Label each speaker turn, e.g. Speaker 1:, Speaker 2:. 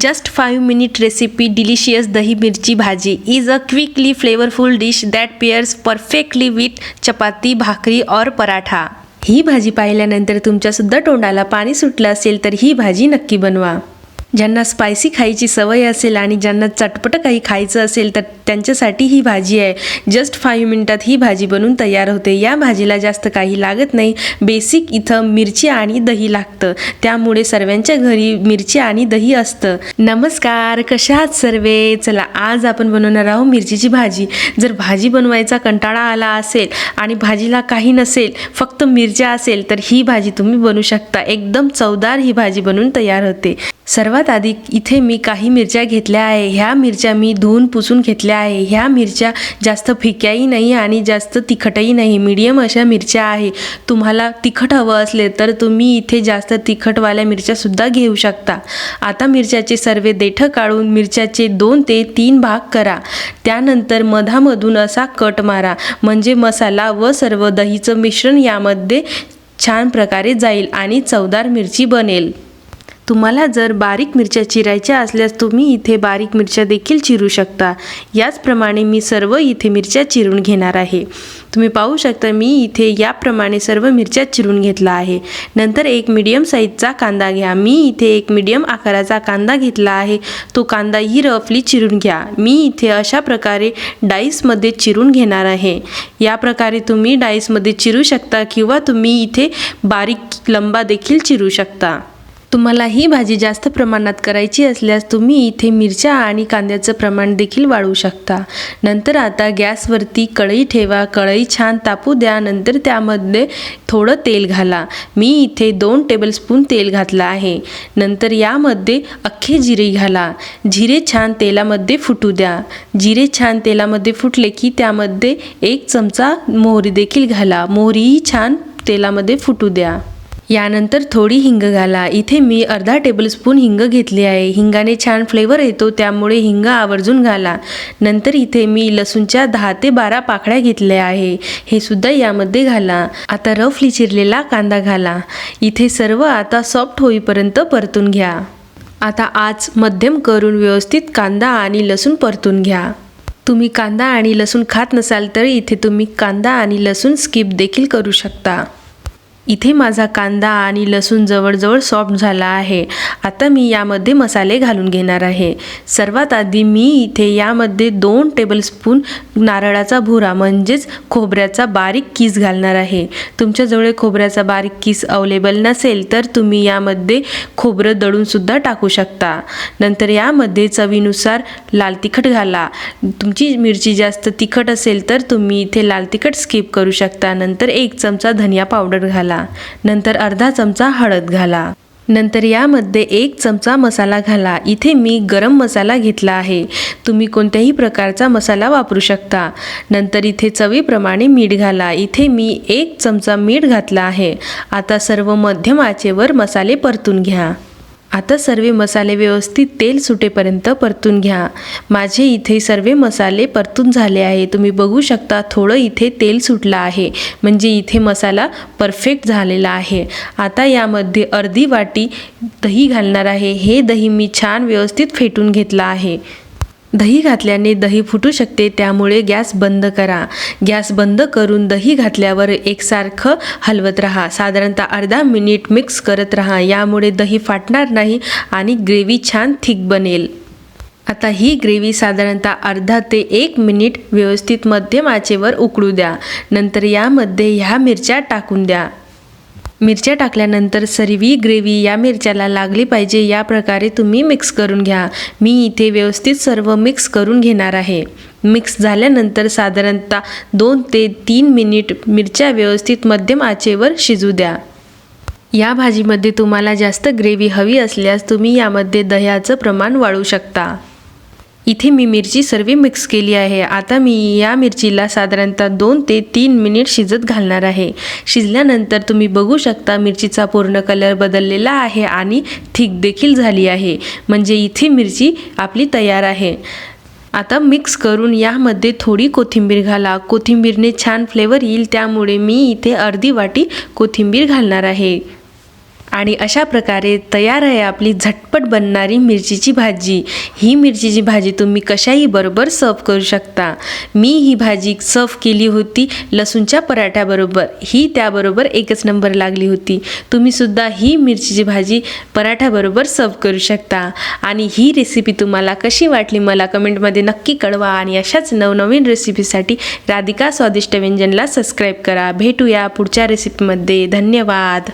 Speaker 1: Just five minute recipe delicious dahi mirchi bhaji is a quickly flavourful dish that pairs perfectly with chapati bhakri और पराठा ही भाजी पाहिल्यानंतर तुमच्यासुद्धा तोंडाला पाणी सुटलं असेल तर ही भाजी नक्की बनवा. ज्यांना स्पायसी खायची सवय असेल आणि ज्यांना चटपट काही खायचं असेल तर त्यांच्यासाठी ही भाजी आहे. जस्ट फाईव्ह मिनटात ही भाजी बनून तयार होते. या भाजीला जास्त काही लागत नाही. बेसिक इथं मिरची आणि दही लागतं. त्यामुळे सर्वांच्या घरी मिरची आणि दही असतं. नमस्कार कशा आहात सर्वे? चला आज आपण बनवणार आहोत मिरचीची भाजी. जर भाजी बनवायचा कंटाळा आला असेल आणि भाजीला काही नसेल फक्त मिरच्या असेल तर ही भाजी तुम्ही बनवू शकता. एकदम चवदार ही भाजी बनून तयार होते. सर्वात आधी इथे मी काही मिरच्या घेतल्या आहे. ह्या मिरच्या मी धुवून पुसून घेतल्या आहे. ह्या मिरच्या जास्त फिक्याही नाही आणि जास्त तिखटही नाही. मीडियम अशा मिरच्या आहे. तुम्हाला तिखट हवं असले तर तुम्ही इथे जास्त तिखटवाल्या मिरच्यासुद्धा घेऊ शकता. आता मिरच्याचे सर्व देठं काढून मिरच्याचे दोन ते तीन भाग करा. त्यानंतर मधामधून असा कट मारा. म्हणजे मसाला व सर्व दहीचं मिश्रण यामध्ये छान प्रकारे जाईल आणि चवदार मिरची बनेल. तुम्हाला जर बारीक मिरच्या चिरायच्या असल्यास तुम्ही इथे बारीक मिरच्या देखील चिरू शकता. याचप्रमाणे मी सर्व इथे मिरच्या चिरून घेणार आहे. तुम्ही पाहू शकता मी इथे याप्रमाणे सर्व मिरच्या चिरून घेतला आहे. नंतर एक मीडियम साईजचा कांदा घ्या. मी इथे एक मीडियम आकाराचा कांदा घेतला आहे. तो कांदा ही रफली चिरून घ्या. मी इथे अशा प्रकारे डाईसमध्ये चिरून घेणार आहे. या प्रकारे तुम्ही डाईसमध्ये चिरू शकता किंवा तुम्ही इथे बारीक लंबा देखील चिरू शकता. तुम्हाला ही भाजी जास्त प्रमाणात करायची असल्यास तुम्ही इथे मिरच्या आणि कांद्याचं प्रमाण देखील वाढवू शकता. नंतर आता गॅसवरती कढई ठेवा कढई छान तापू द्या नंतर त्यामध्ये थोडं तेल घाला. मी इथे दोन टेबलस्पून तेल घातलं आहे. नंतर यामध्ये अख्खे जिरे घाला. जिरे छान तेलामध्ये फुटू द्या. जिरे छान तेलामध्ये फुटले की त्यामध्ये एक चमचा मोहरी देखील घाला. मोहरीही छान तेलामध्ये फुटू द्या. यानंतर थोडी हिंग घाला. इथे मी अर्धा टेबलस्पून हिंग घेतली आहे. हिंगाने छान फ्लेवर येतो त्यामुळे हिंग आवर्जून घाला. नंतर इथे मी लसूणच्या दहा ते बारा पाकळ्या घेतल्या आहे. हे सुद्धा यामध्ये घाला. आता रफली चिरलेला कांदा घाला. इथे सर्व आता सॉफ्ट होईपर्यंत परतून घ्या. आता आज मध्यम करून व्यवस्थित कांदा आणि लसूण परतून घ्या. तुम्ही कांदा आणि लसूण खात नसाल तर इथे तुम्ही कांदा आणि लसूण स्किप देखील करू शकता. इथे माझा कांदा आणि लसूण जवळजवळ सॉफ्ट झाला आहे. आता मी यामध्ये मसाले घालून घेणार आहे. सर्वात आधी मी इथे यामध्ये दोन टेबलस्पून नारळाचा भुरा म्हणजेच खोबऱ्याचा बारीक किस घालणार आहे. तुमच्याजवळ खोबऱ्याचा बारीक किस अवेलेबल नसेल तर तुम्ही यामध्ये खोबरं दळूनसुद्धा टाकू शकता. नंतर यामध्ये चवीनुसार लाल तिखट घाला. तुमची मिरची जास्त तिखट असेल तर तुम्ही इथे लाल तिखट स्किप करू शकता. नंतर एक चमचा धनिया पावडर घाला. नंतर अर्धा चमचा हळद घाला. नंतर यामध्ये एक चमचा मसाला घाला. इथे मी गरम मसाला घेतला आहे. तुम्ही कोणत्याही प्रकारचा मसाला वापरू शकता. नंतर इथे चवीप्रमाणे मीठ घाला. इथे मी एक चमचा मीठ घातला आहे. आता सर्व मध्यम आचेवर मसाले परतून घ्या. आता सर्व मसाले व्यवस्थित तेल सुटेपर्यंत परतून घ्या. माझे इथे सर्व मसाले परतून झाले आहे. तुम्ही बघू शकता थोडं इथे तेल सुटलं आहे. म्हणजे इथे मसाला परफेक्ट झालेला आहे. आता यामध्ये अर्धी वाटी दही घालणार आहे. हे दही मी छान व्यवस्थित फेटून घेतलं आहे. दही घातल्याने दही फुटू शकते त्यामुळे गॅस बंद करा. गॅस बंद करून दही घातल्यावर एकसारखं हलवत राहा. साधारणतः अर्धा मिनिट मिक्स करत राहा. यामुळे दही फाटणार नाही आणि ग्रेव्ही छान थिक बनेल. आता ही ग्रेव्ही साधारणतः अर्धा ते एक मिनिट व्यवस्थित मध्यम आचेवर उकळू द्या. नंतर यामध्ये ह्या मिरच्या टाकून द्या. मिरच्या टाकल्यानंतर सर्वी ग्रेव्ही या मिरच्याला लागली पाहिजे या प्रकारे तुम्ही मिक्स करून घ्या. मी इथे व्यवस्थित सर्व मिक्स करून घेणार आहे. मिक्स झाल्यानंतर साधारणतः दोन ते तीन मिनिट मिरच्या व्यवस्थित मध्यम आचेवर शिजू द्या. या भाजीमध्ये तुम्हाला जास्त ग्रेव्ही हवी असल्यास तुम्ही यामध्ये दह्याचं प्रमाण वाढवू शकता. इथे मी मिरची सर्व मिक्स केली आहे. आता मी या मिरचीला साधारणतः दोन ते तीन मिनिट शिजत घालणार आहे. शिजल्यानंतर तुम्ही बघू शकता मिरचीचा पूर्ण कलर बदललेला आहे आणि थिक देखील झाली आहे. म्हणजे इथे मिरची आपली तयार आहे. आता मिक्स करून यामध्ये थोडी कोथिंबीर घाला. कोथिंबीरने छान फ्लेवर येईल. त्यामुळे मी इथे अर्धी वाटी कोथिंबीर घालणार आहे. आणि अशा प्रकारे तयार आहे आपली झटपट बनणारी मिरचीची भाजी. ही मिरचीची भाजी तुम्ही कशाही बरोबर सर्व करू शकता. मी ही भाजी सर्व केली होती लसूणच्या पराठ्याबरोबर. ही त्याबरोबर एकच नंबर लागली होती. तुम्ही सुद्धा ही मिरचीची भाजी पराठ्याबरोबर सर्व करू शकता. आणि ही रेसिपी तुम्हाला कशी वाटली मला कमेंटमध्ये नक्की कळवा आणि अशाच नवनवीन रेसिपीसाठी राधिका स्वादिष्ट व्यंजनला सबस्क्राईब करा. भेटूया पुढच्या रेसिपीमध्ये धन्यवाद.